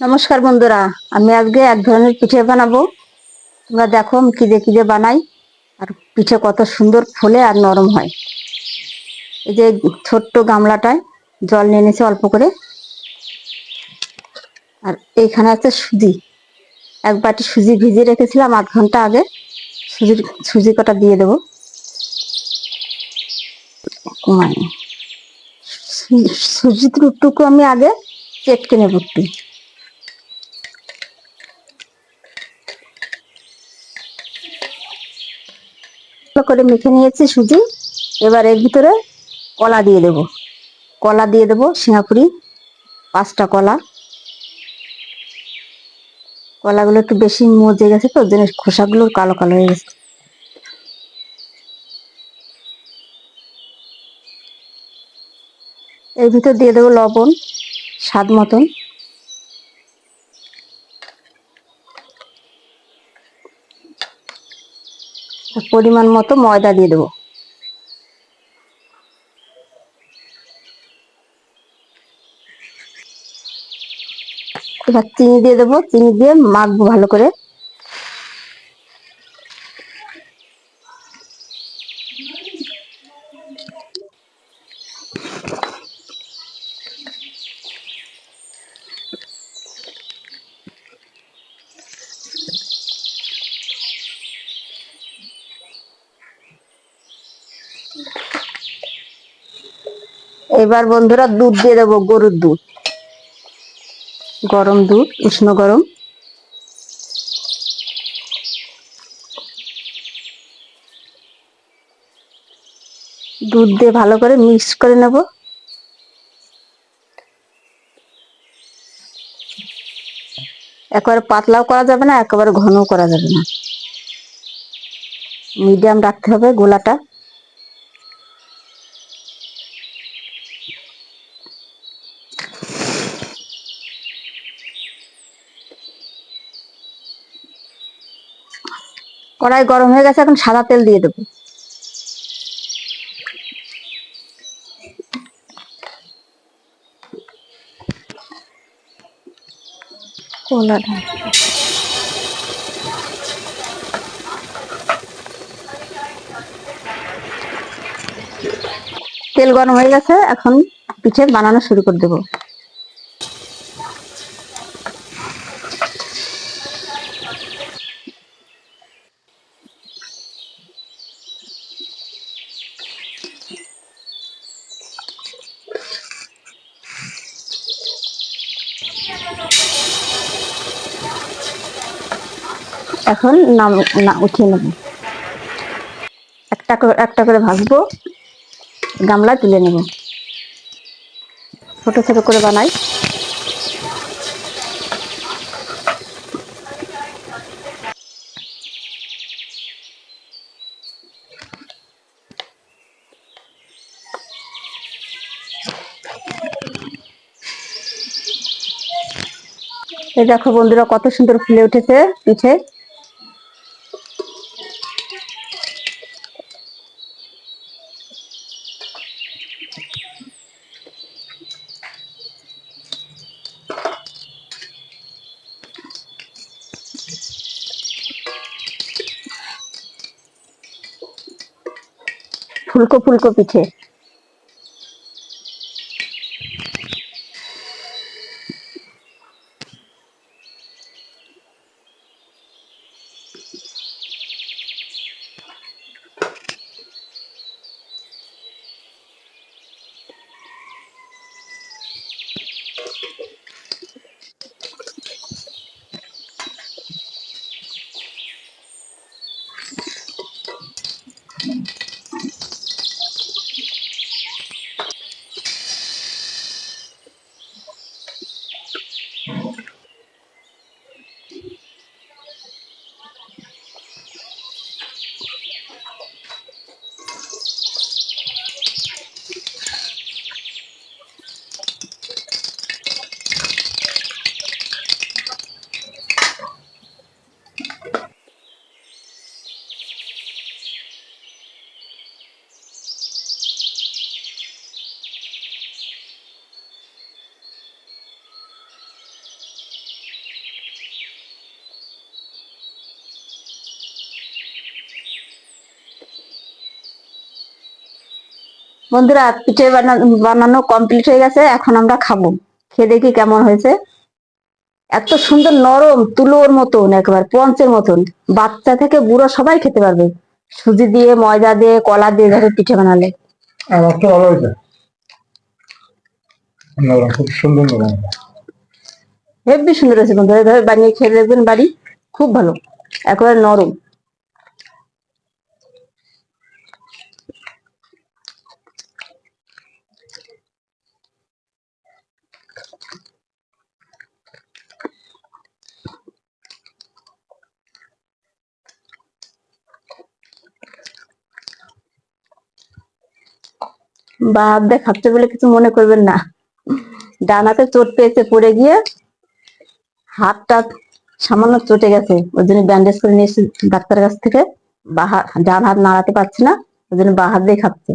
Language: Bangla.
নমস্কার বন্ধুরা, আমি আজকে এক ধরনের পিঠে বানাবো। তোমরা দেখো আমি কিদে দিয়ে কি দিয়ে বানাই, আর পিঠে কত সুন্দর ফোলে আর নরম হয়। এই যে ছোট্ট গামলাটায় জল নিয়ে নিয়েছে অল্প করে। আর এইখানে আছে সুজি। এক বাটি সুজি ভিজিয়ে রেখেছিলাম আধ ঘণ্টা আগে। সুজির সুজি কটা দিয়ে দেবো। কমায় সুজি টুকটুকু আমি আগে চেটকে নেব একটু। করে মেখে নিয়েছি সুজি। এবার এর ভিতরে কলা দিয়ে দেব। কলা দিয়ে দেবো সিঙ্গাপুরি পাঁচটা কলা। কলাগুলো একটু বেশি মজে গেছে তো জন্য খোসাগুলো কালো কালো হয়ে গেছে। এর ভিতর দিয়ে দেবো লবণ, স্বাদ মতন। পরিমাণ মতো ময়দা দিয়ে দেবো। এবার চিনি দিয়ে দেবো। চিনি দিয়ে মাখবো ভালো করে। এবার বন্ধুরা দুধ দিয়ে দেবো, গরুর দুধ। গরম দুধ, উষ্ণ গরম। দুধ দিয়ে ভালো করে মিক্স করে নেব। একেবারে পাতলাও করা যাবে না, একেবারে ঘনও করা যাবে না। মিডিয়াম রাখতে হবে গোলাটা। কড়াই গরম হয়ে গেছে এখন সাদা তেল দিয়ে দেবো। কলাটা তেল গরম হয়ে গেছে এখন পিঠে বানানো শুরু করে দেবো। এখন নাম, না, উঠিয়ে নেব। একটা করে একটা করে ভাজবো গামলায় তুলে নেব। ছোটো ছোটো করে বানাই। এই দেখো বন্ধুরা, কত সুন্দর ফুলে উঠেছে পিঠে ফুলকো ফুলকো পিঠে Thank mm -hmm. you. বন্ধুরা পিঠে বানা- বানানো কমপ্লিট হয়ে গেছে এখন আমরা খাব। খেয়ে দেখি কেমন হয়েছে। এত সুন্দর নরম তুলোর মতন একবার পঞ্চের মতন। বাচ্চা থেকে বুড়ো সবাই খেতে পারবে। সুজি দিয়ে ময়দা দিয়ে কলা দিয়ে ধরে পিঠে বানালে। আমার তো ভালো হয়েছে? খুব সুন্দর নরম। সুন্দর হয়েছে বন্ধুরা। বানিয়ে খেয়ে দেখবেন বাড়ি। খুব ভালো। একেবারে নরম। বা হাত দিয়ে বলে কিছু মনে করবেন না। ডানাতে চোট পেয়েছে পড়ে গিয়ে হাতটা সামান্য চটে গেছে। ওই জন্য ব্যান্ডেজ করে নিয়ে ডাক্তারের কাছ থেকে। বা ডান হাত নাড়াতে পারছি না, ওই জন্য বা হাত দিয়ে খাচ্ছে।